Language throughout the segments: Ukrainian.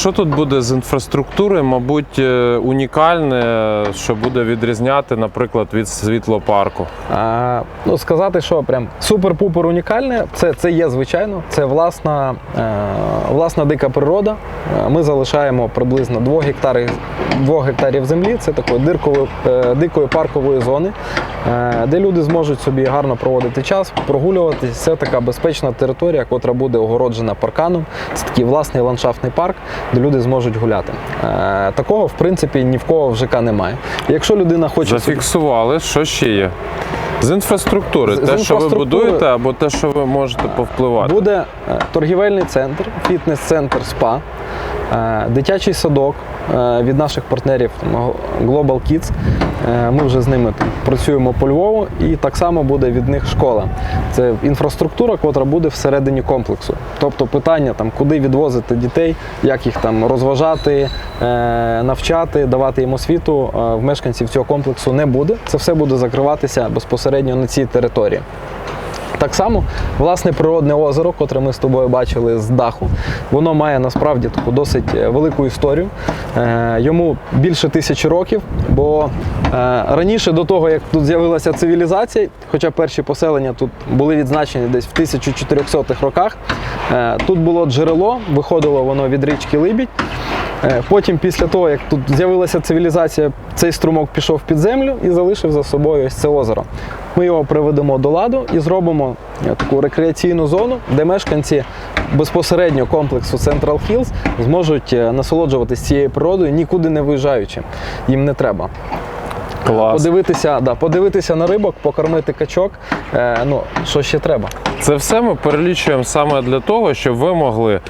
що тут буде з інфраструктури, мабуть, е, унікальне, що буде відрізняти, наприклад, від світлопарку? А, ну, сказати, що прям супер-пупер унікальне, це, це є звичайно. Це власна, е, власна дика природа. Е, Ми залишаємо приблизно 2 гектарів, 2 гектарів землі. Це такої диркової, е, дикої паркової зони, е, де люди зможуть собі гарно проводити час, прогулюватись. Це така безпечна територія, котра буде огороджена парканом. Це такий власний ландшафтний парк, де люди зможуть гуляти. Е, Такого, в принципі, ні в кого в ЖК немає. Якщо людина хоче Зафіксували, що ще є? З інфраструктури, З- з те, що ви будуєте, або те, що ви можете повпливати. Буде е, торгівельний центр, фітнес-центр СПА, дитячий садок е, від наших партнерів Global Kids. Е, Ми вже з ними працюємо по Львову, і так само буде від них школа. Це інфраструктура, котра буде всередині комплексу. Тобто питання, там, куди відвозити дітей, як їх там розважати, е, навчати, давати їм освіту е, в мешканців цього комплексу не буде. Це все буде закриватися безпосередньо на цій території. Так само, власне, природне озеро, котре ми з тобою бачили з даху, воно має насправді таку досить е, велику історію. Е, Йому більше тисячі років, бо е, раніше до того, як тут з'явилася цивілізація, хоча перші поселення тут були відзначені десь в 1400-х роках, тут було джерело, виходило воно від річки Либідь. Е, Потім, після того, як тут з'явилася цивілізація, цей струмок пішов під землю і залишив за собою ось це озеро. Ми його приведемо до ладу і зробимо е, таку рекреаційну зону, де мешканці безпосередньо комплексу Central Hills зможуть е, насолоджуватися цією природою, нікуди не виїжджаючи. Їм не треба. Клас. Подивитися, да, подивитися на рибок, покормити качок. Е, ну, що ще треба? Це все ми перелічуємо саме для того, щоб ви могли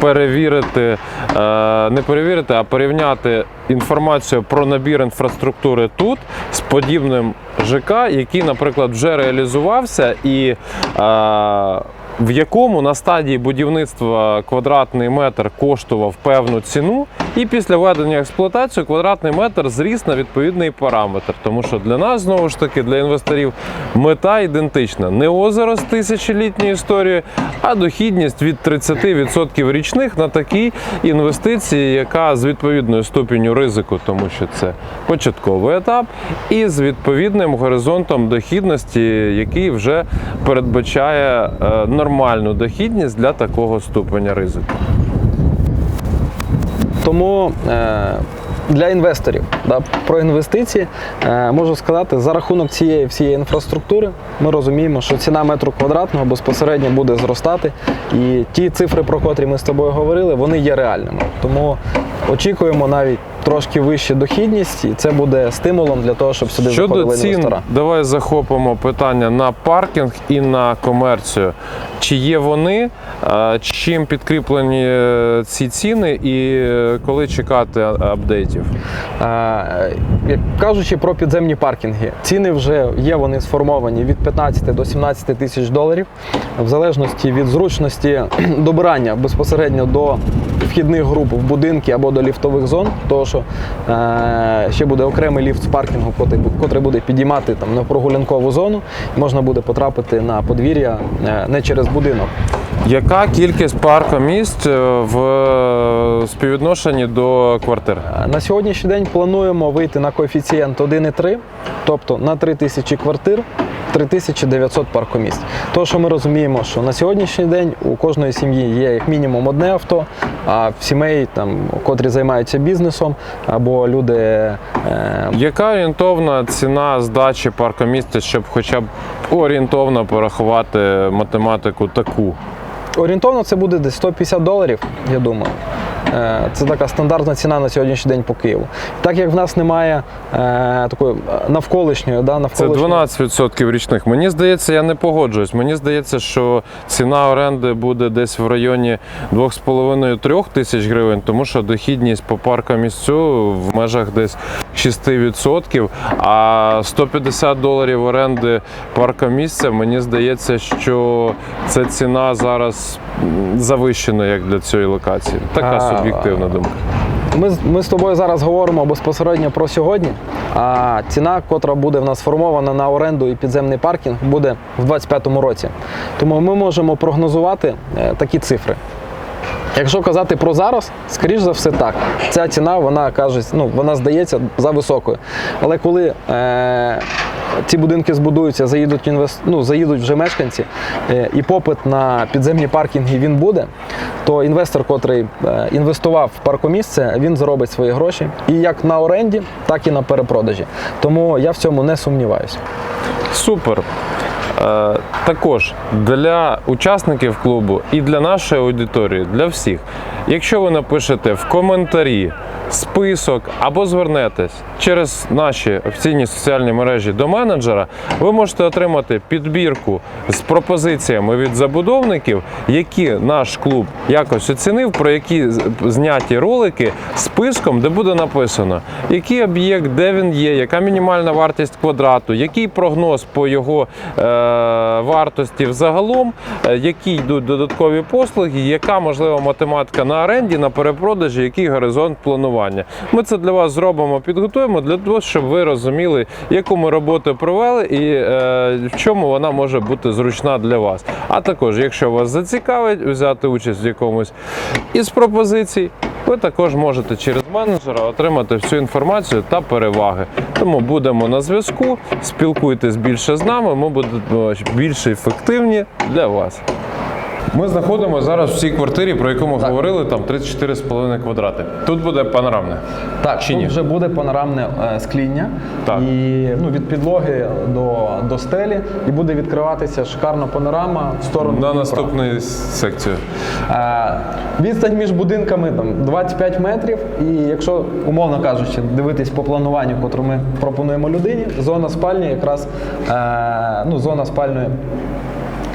перевірити, е, не перевірити, а порівняти інформацію про набір інфраструктури тут з подібним ЖК, який, наприклад, вже реалізувався і. е, в якому на стадії будівництва квадратний метр коштував певну ціну, і після введення в експлуатацію квадратний метр зріс на відповідний параметр. Тому що для нас знову ж таки, для інвесторів, мета ідентична: не озеро з тисячолітньою історією, а дохідність від 30% річних на такі інвестиції, яка з відповідною ступеню ризику, тому що це початковий етап, і з відповідним горизонтом дохідності, який вже передбачає е, нормальну дохідність для такого ступеня ризику. Тому е, для інвесторів да, про інвестиції е, можу сказати, за рахунок цієї всієї інфраструктури ми розуміємо, що ціна метру квадратного безпосередньо буде зростати. І ті цифри, про котрі ми з тобою говорили, вони є реальними. Тому очікуємо навіть трошки вищу дохідність, і це буде стимулом для того, щоб сюди Щодо заходили цін, інвестора. давай захопимо питання на паркінг і на комерцію. Чи є вони, е, чим підкріплені е, ці ціни, і е, коли чекати апдейтів? Як кажучи про підземні паркінги, ціни вже є, вони сформовані від 15 до 17 тисяч доларів, в залежності від зручності добирання безпосередньо до вхідних груп в будинки або до ліфтових зон, тому що е, ще буде окремий ліфт з паркінгу, котрий, буде підіймати там на прогулянкову зону, можна буде потрапити на подвір'я е, не через будинок. Яка кількість паркомісць е, в е, співвідношенні до квартир? На сьогоднішній день плануємо вийти на коефіцієнт 1,3, тобто на 3 тисячі квартир. 3900 паркомісць. Тому що ми розуміємо, що на сьогоднішній день у кожної сім'ї є як мінімум одне авто, а в сімей, там, котрі займаються бізнесом, або люди е, Яка орієнтовна ціна здачі паркомісця, щоб хоча б орієнтовно порахувати математику таку? Орієнтовно це буде десь 150 доларів, я думаю. Е, Це така стандартна ціна на сьогоднішній день по Києву. Так як в нас немає е, такої е, навколишньої, да, Це 12% річних. Мені здається, я не погоджуюсь. Мені здається, що ціна оренди буде десь в районі 2,5-3 тисяч гривень, тому що дохідність по паркомісцю в межах десь 6%. А 150 доларів оренди паркомісця, мені здається, що це ціна зараз завищена як для цієї локації. Така А, суб'єктивна думка. Ми, ми з тобою зараз говоримо безпосередньо про сьогодні, а ціна, котра буде в нас сформована на оренду і підземний паркінг, буде в 2025 році. Тому ми можемо прогнозувати е, такі цифри. Якщо казати про зараз, скоріш за все так. Ця ціна, вона каже, ну, вона здається за високою. Але коли е, ці будинки збудуються, заїдуть, інвес... ну, заїдуть вже мешканці, е, і попит на підземні паркінги він буде, то інвестор, котрий е, інвестував в паркомісце, він заробить свої гроші і як на оренді, так і на перепродажі. Тому я в цьому не сумніваюся. Супер. Е, також для учасників клубу і для нашої аудиторії, для всіх. Якщо ви напишете в коментарі список або звернетесь через наші офіційні соціальні мережі до менеджера, ви можете отримати підбірку з пропозиціями від забудовників, які наш клуб якось оцінив, про які зняті ролики списком, де буде написано, який об'єкт, де він є, яка мінімальна вартість квадрату, який прогноз по його е, вартості взагалом, е, які йдуть додаткові послуги, яка можлива математика на оренді, на перепродажі, який горизонт планування. Ми це для вас зробимо, підготуємо для того, щоб ви розуміли, яку ми роботу провели і е, в чому вона може бути зручна для вас. А також, якщо вас зацікавить взяти участь в якомусь із пропозицій, ви також можете через менеджера отримати всю інформацію та переваги. Тому будемо на зв'язку, спілкуйтесь більше з нами, ми будемо більш ефективні для вас. Ми знаходимося зараз в цій квартирі, про яку ми говорили, там 34,5 квадрати. Тут буде панорамне. Так, Чи тут ні? вже буде панорамне е, скління Так. і ну, від підлоги до, до стелі, і буде відкриватися шикарна панорама в сторону. На наступну секцію. Е, Відстань між будинками там 25 метрів. І якщо, умовно кажучи, дивитись по плануванню, котре ми пропонуємо людині, зона спальні якраз е, ну, зона спальної.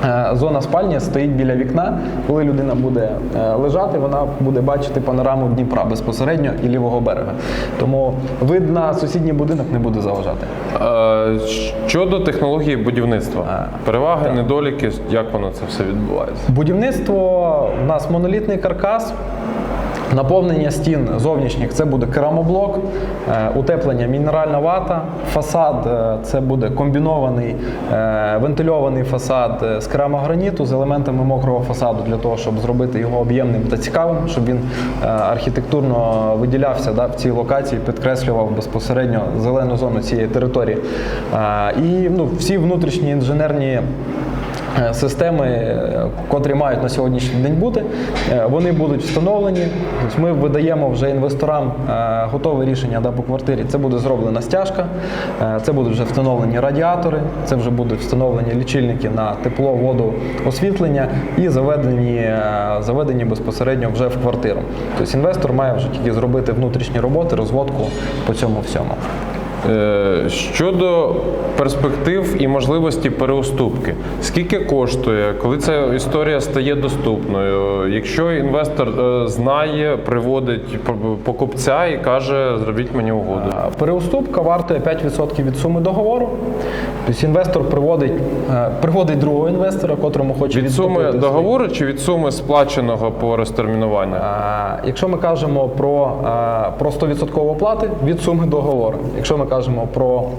Е, Зона спальні стоїть біля вікна. Коли людина буде е, лежати, вона буде бачити панораму Дніпра безпосередньо і лівого берега. Тому вид на сусідній будинок не буде заважати. Е, Щодо технології будівництва, переваги, недоліки, як воно це все відбувається? Будівництво у нас монолітний каркас. Наповнення стін зовнішніх це буде керамоблок, е, утеплення мінеральна вата, фасад е, це буде комбінований е, вентильований фасад з керамограніту з елементами мокрого фасаду для того, щоб зробити його об'ємним та цікавим, щоб він архітектурно виділявся да, в цій локації, підкреслював безпосередньо зелену зону цієї території. І ну, всі внутрішні інженерні Системи, е, котрі мають на сьогоднішній день бути, е, вони будуть встановлені. Тобто Ми видаємо вже інвесторам е, готове рішення да, по квартирі. Це буде зроблена стяжка, е, це будуть вже встановлені радіатори, це вже будуть встановлені лічильники на тепло, воду, освітлення і заведені, е, заведені безпосередньо вже в квартиру. Тобто інвестор має вже тільки зробити внутрішні роботи, розводку по цьому всьому. Е, Щодо перспектив і можливості переуступки, скільки коштує, коли ця історія стає доступною? Якщо інвестор е, знає, приводить покупця і каже, зробіть мені угоду. Переуступка вартує 5% від суми договору. Тобто інвестор приводить, е, приводить другого інвестора, котрому хоче Від суми договору чи від суми сплаченого по розтермінуванню? Якщо ми кажемо про, е, про 100% оплати від суми договору. Якщо ми кажемо про,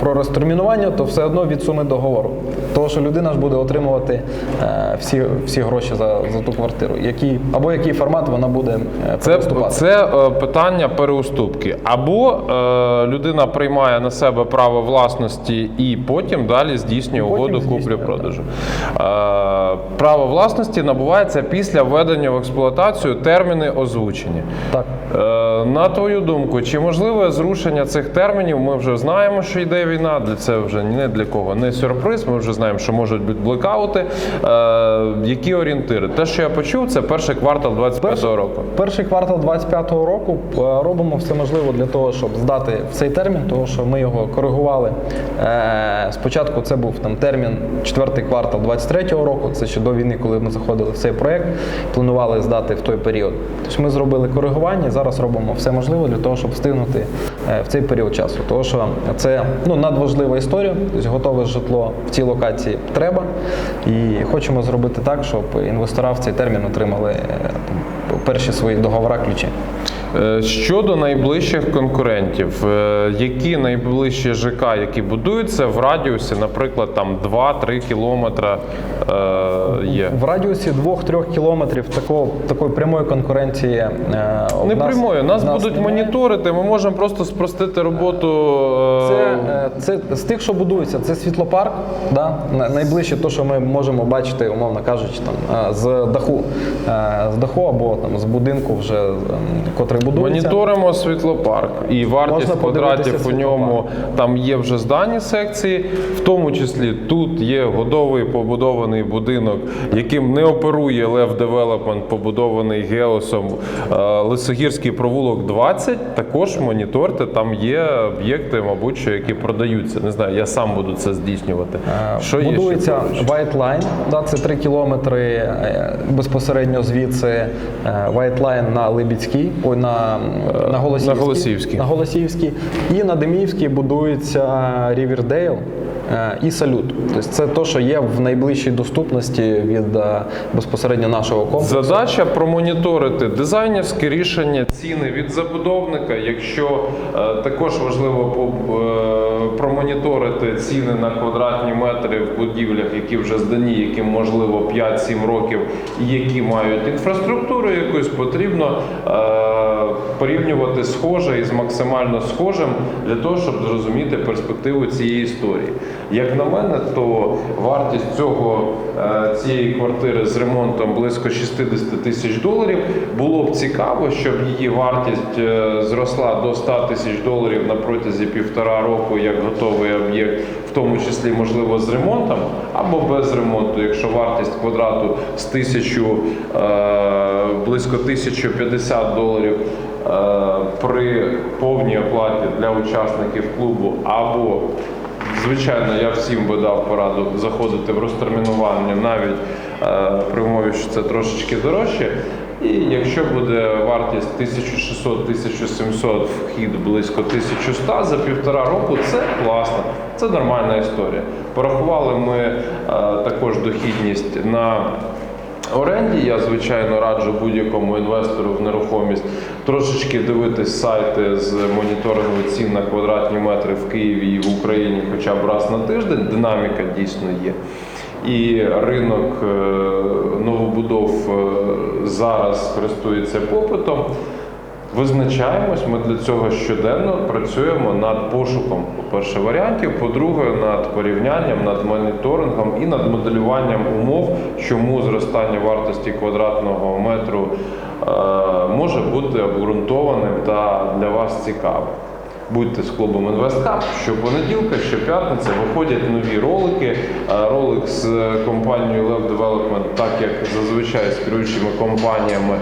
про розтермінування, то все одно від суми договору. Тому що людина ж буде отримувати е, всі, всі гроші за, за ту квартиру. Який, або який формат вона буде е, Це, це е, питання переуступки. Або е, людина приймає на себе право власності і потім далі здійснює Потім угоду куплі-продажу. Е, право власності набувається після введення в експлуатацію терміни озвучені. Так. Е, на твою думку, чи можливе зрушення цих термінів? Ми вже знаємо, що йде війна. Для це вже не для кого не сюрприз. Ми вже знаємо, що можуть бути блекаути. Е, які орієнтири? Те, що я почув, це перший квартал 25-го року. Перший квартал 25-го року е, робимо все можливе для того, щоб здати в цей термін, тому що ми його коригували. Е, Спочатку це був там термін четвертий квартал 23-го року. Це ще до війни, коли ми заходили в цей проект, планували здати в той період. Тобто ми зробили коригування зараз робимо все можливе для того, щоб встигнути е, в цей період часу. Тому що це ну, надважлива історія. Тобто готове житло в цій локації треба. І хочемо зробити так, щоб інвестора в цей термін отримали е, перші свої договори ключі. Е, Щодо найближчих конкурентів, е, які найближчі ЖК, які будуються в радіусі, наприклад, там 2-3 кілометра е, є. В радіусі 2-3 кілометрів такого, такої прямої конкуренції Не нас- прямою, нас в будуть немає. моніторити. Ми можемо просто спростити роботу. Це, це з тих, що будується, це світлопарк, да? найближче то, що ми можемо бачити, умовно кажучи, там, з даху, з даху або там, з будинку, вже, ем, котрий будується. Моніторимо світлопарк і вартість Можна квадратів у ньому там є вже здані секції, в тому числі тут є годовий побудований будинок, яким не оперує Лев Девелопмент, побудований Геосом е, Лисогірський провулок 20. Також моніторте, там є об'єкти, мабуть, що які продаються. Не знаю, я сам буду це здійснювати. Е, Що Будується? White Line, да, це 3 кілометри е, безпосередньо звідси White Line на Либідській, ой, на, на Голосіївській. на Голосіївській. На Голосіївській. І на Деміївській будується Рівердейл і Салют. Тобто це те, що є в найближчій доступності від е, безпосередньо нашого комплексу. Задача промоніторити дизайнерське рішення, ціни від забудовника. Якщо е, також важливо е, промоніторити ціни на квадратні метри в будівлях, які вже здані, яким можливо 5-7 років, і які мають інфраструктуру якусь, потрібно порівнювати схоже із максимально схожим для того, щоб зрозуміти перспективу цієї історії. Як на мене, то вартість цього е, цієї квартири з ремонтом близько 60 тисяч доларів. Було б цікаво, щоб її вартість е, зросла до 100 тисяч доларів на протязі півтора року як готовий об'єкт, в тому числі можливо з ремонтом або без ремонту, якщо вартість квадрату з тисячу е, близько 1050 доларів. Е, При повній оплаті для учасників клубу або Звичайно, я всім би дав пораду заходити в розтермінування навіть е, при умові, що це трошечки дорожче. І якщо буде вартість 1600-1700, вхід близько 1100 за півтора року, це класно, це нормальна історія. Порахували ми е, також дохідність на оренді. Я звичайно раджу будь-якому інвестору в нерухомість трошечки дивитись сайти з моніторингу цін на квадратні метри в Києві і в Україні хоча б раз на тиждень. Динаміка дійсно є. І ринок е, новобудов е, зараз користується попитом. Визначаємось, ми для цього щоденно працюємо над пошуком, по-перше, варіантів, по-друге, над порівнянням, над моніторингом і над моделюванням умов, чому зростання вартості квадратного метру е, може бути обґрунтованим та для вас цікавим. Будьте з клубом InvestHub. Щопонеділка, щоп'ятниця виходять нові ролики. Е, Ролик з компанією Lev Development, так як зазвичай з керуючими компаніями,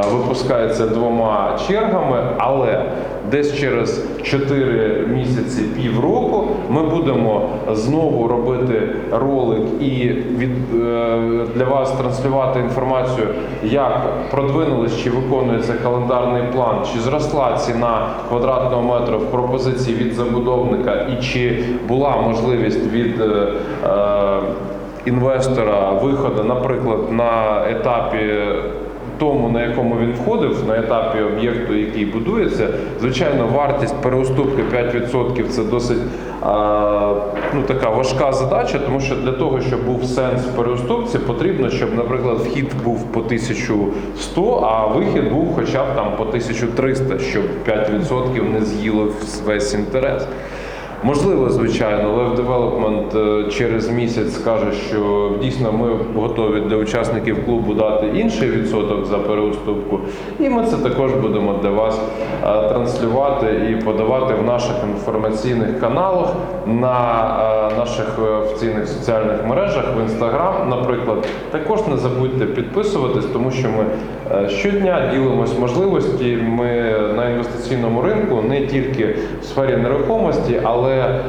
випускається двома чергами, але десь через 4 місяці, півроку ми будемо знову робити ролик і від, е, для вас транслювати інформацію, як продвинулись, чи виконується календарний план, чи зросла ціна квадратного метра в пропозиції від забудовника, і чи була можливість від е, е, інвестора виходу, наприклад, на етапі. Тому, на якому він входив, на етапі об'єкту, який будується, звичайно, вартість переуступки 5% це досить ну, така важка задача, тому що для того, щоб був сенс в переуступці, потрібно, щоб, наприклад, вхід був по 1100, а вихід був хоча б там по 1300, щоб 5% не з'їло весь інтерес. Можливо, звичайно, Lev Development е, через місяць скаже, що дійсно ми готові для учасників клубу дати інший відсоток за переуступку, і ми це також будемо для вас е, транслювати і подавати в наших інформаційних каналах, на е, наших е, офіційних соціальних мережах, в інстаграм, наприклад. Також не забудьте підписуватись, тому що ми щодня ділимось можливості. Ми на інвестиційному ринку не тільки в сфері нерухомості, але е,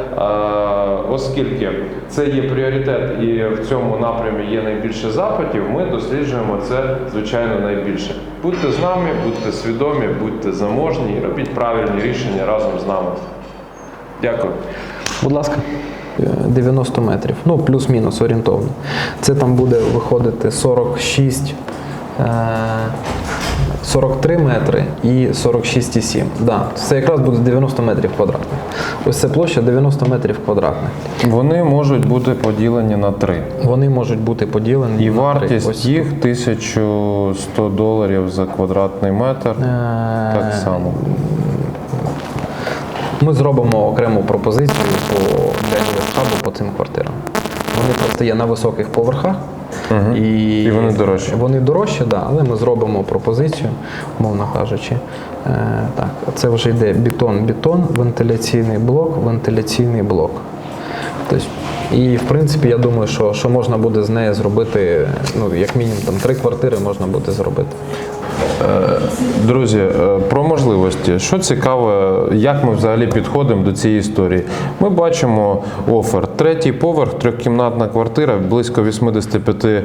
оскільки це є пріоритет і в цьому напрямі є найбільше запитів, ми досліджуємо це звичайно найбільше. Будьте з нами, будьте свідомі, будьте заможні, і робіть правильні рішення разом з нами. Дякую. Будь ласка. Е, 90 метрів, ну плюс-мінус орієнтовно. Це там буде виходити 46, е, 43 метри і 46,7. Да, це якраз буде 90 метрів квадратних. Ось це площа 90 метрів квадратних. Вони можуть бути поділені на три. Вони можуть бути поділені І на три. вартість Ось їх 1100 доларів за квадратний метр. Е, Так само. Ми зробимо окрему пропозицію по для інвестхабу по цим квартирам. Вони просто є на високих поверхах. І, І вони дорожчі. Вони дорожчі, да, але ми зробимо пропозицію, умовно кажучи. Е, так, це вже йде бетон-бетон, вентиляційний блок, вентиляційний блок. Тобто, і в принципі, я думаю, що, що можна буде з неї зробити, ну, як мінімум там три квартири можна буде зробити. Друзі, е, про можливості. Що цікаве, як ми взагалі підходимо до цієї історії? Ми бачимо офер. Третій поверх, трьохкімнатна квартира, близько 85 е,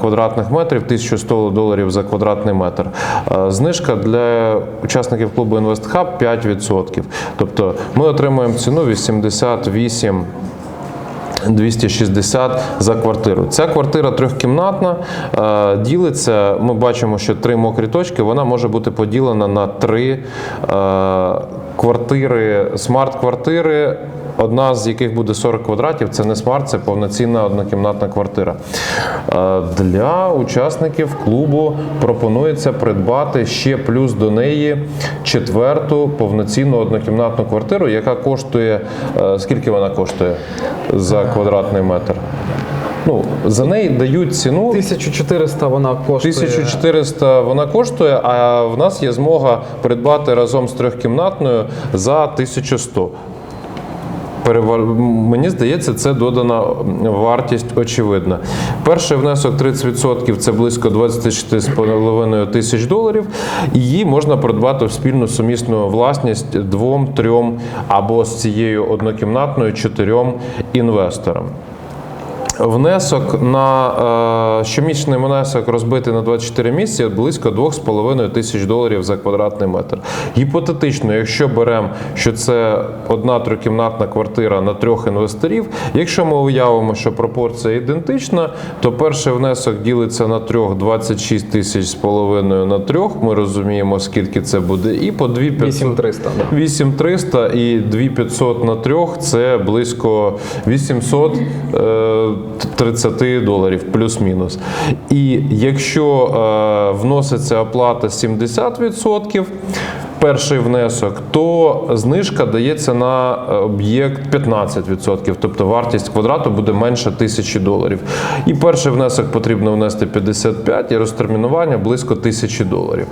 квадратних метрів, 1100 доларів за квадратний метр. Е, Знижка для учасників клубу InvestHub 5%. Тобто ми отримуємо ціну 88 260 за квартиру. Ця квартира трьохкімнатна, е, ділиться. Ми бачимо, що три мокрі точки. Вона може бути поділена на три е, квартири, смарт-квартири. Одна з яких буде 40 квадратів, це не смарт, це повноцінна однокімнатна квартира. Е, Для учасників клубу пропонується придбати ще плюс до неї четверту повноцінну однокімнатну квартиру, яка коштує е, скільки вона коштує за квадратний метр? Ну, за неї дають ціну 1400 вона коштує. 1400 вона коштує, а в нас є змога придбати разом з трьохкімнатною за 1100. Перевал- Мені здається, це додана вартість очевидна. Перший внесок 30% це близько 24,5 тисяч доларів. Її можна придбати в спільну сумісну власність двом, трьом або з цією однокімнатною чотирьом інвесторам. Внесок на е, щомісячний внесок розбитий на 24 місяці близько 2,5 тисяч доларів за квадратний метр. Гіпотетично, якщо беремо, що це одна трьохкімнатна квартира на трьох інвесторів, якщо ми уявимо, що пропорція ідентична, то перший внесок ділиться на трьох 26 тисяч з половиною на трьох. Ми розуміємо, скільки це буде, і по 2500 8300. Да. 8300 і 2500 на трьох це близько 830 доларів плюс-мінус. І якщо е, вноситься оплата 70%, перший внесок, то знижка дається на об'єкт 15%, тобто вартість квадрату буде менше 1000 доларів. І перший внесок потрібно внести 55 і розтермінування близько 1000 доларів.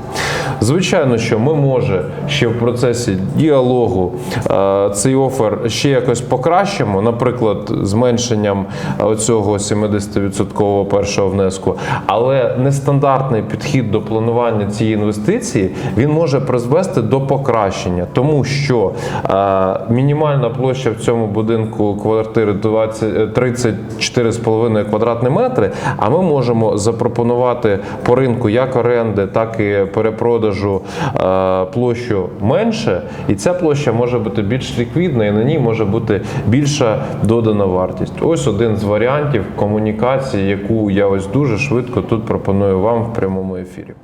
Звичайно, що ми може ще в процесі діалогу е, цей офер ще якось покращимо, наприклад, зменшенням оцього 70% першого внеску. Але нестандартний підхід до планування цієї інвестиції він може призвести до покращення, тому що е, мінімальна площа в цьому будинку квартири 20, е, 34,5 квадратні метри. А ми можемо запропонувати по ринку як оренди, так і перепродажу е, площу менше, і ця площа може бути більш ліквідна, і на ній може бути більша додана вартість. Ось один з варіантів комунікації, яку я ось дуже швидко тут пропоную вам в прямому ефірі.